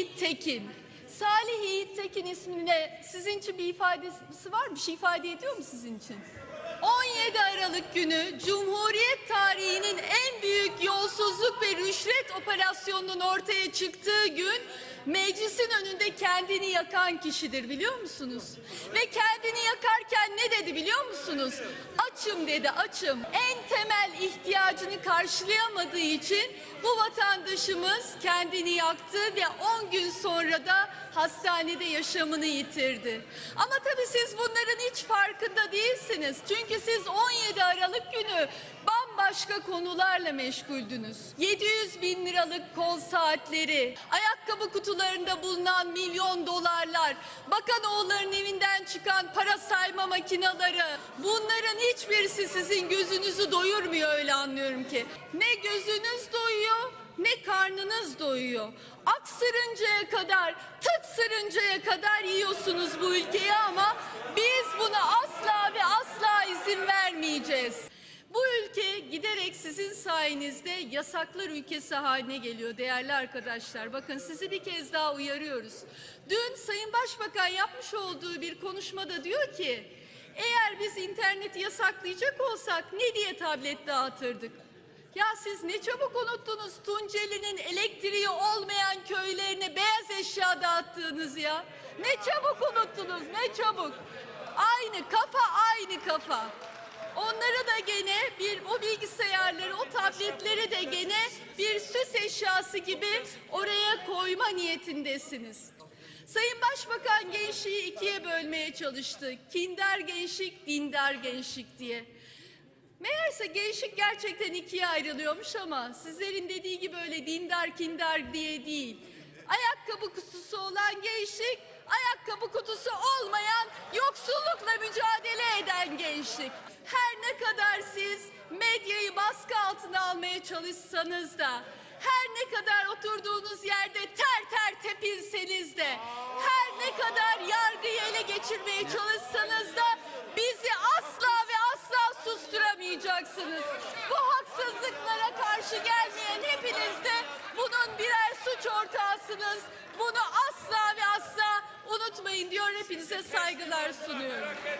Yiğit Tekin. Salih Yiğit Tekin ismine sizin için bir ifadesi var mı? Bir şey ifade ediyor mu sizin için? 17 Aralık günü Cumhuriyet tarihinin en büyük yolsuzluk ve rüşvet operasyonunun ortaya çıktığı gün meclisin önünde kendini yakan kişidir biliyor musunuz? Ve kendini yakarken ne dedi biliyor musunuz? Açım dedi açım. En temel ihtiyacını karşılayamadığı için bu vatandaşımız kendini yaktı ve 10 gün sonra da hastanede yaşamını yitirdi. Ama tabii siz bunların hiç farkında değilsiniz. Çünkü siz 17 Aralık günü bambaşka konularla meşguldünüz. 700 bin liralık kol saatleri, ayakkabı kutularında bulunan milyon dolarlar, bakan oğulların evinden çıkan para sayma makineleri, bunların hiçbirisi sizin gözünüzü doyurmuyor öyle anlıyorum ki. Ne gözünüz doyuyor ne karnınız doyuyor. Aksırıncaya kadar, tıksırıncaya kadar yiyorsunuz bu ülkeyi ama biz buna asla ve asla izin vermeyeceğiz. Bu ülke giderek sizin sayenizde yasaklar ülkesi haline geliyor değerli arkadaşlar. Bakın sizi bir kez daha uyarıyoruz. Dün Sayın Başbakan yapmış olduğu bir konuşmada diyor ki eğer biz interneti yasaklayacak olsak ne diye tablet dağıtırdık? Ya siz ne çabuk unuttunuz Tunceli'nin elektriği olmayan köylerine beyaz eşya dağıttığınız ya. Ne çabuk unuttunuz ne çabuk. Aynı kafa aynı kafa. Onları da gene bir o bilgisayarları, o tabletleri de gene bir süs eşyası gibi oraya koyma niyetindesiniz. Sayın Başbakan gençliği ikiye bölmeye çalıştı. Kindar gençlik, dindar gençlik diye. Meğerse gençlik gerçekten ikiye ayrılıyormuş ama sizlerin dediği gibi öyle dindar kindar diye değil. Ayakkabı kutusu olan gençlik, ayakkabı kutusu olmayan yoksullukla mücadele eden gençlik. Her ne kadar siz medyayı baskı altına almaya çalışsanız da, her ne kadar oturduğunuz yerde ter ter tepinseniz de, her ne kadar yargıyı ele geçirmeye çalışsanız da bizi asla ve asla susturamayacaksınız. Bu haksızlıklara karşı gelmeyen hepiniz de bunun birer suç ortağısınız. Bunu asla ve asla unutmayın diyor hepinize saygılar sunuyorum.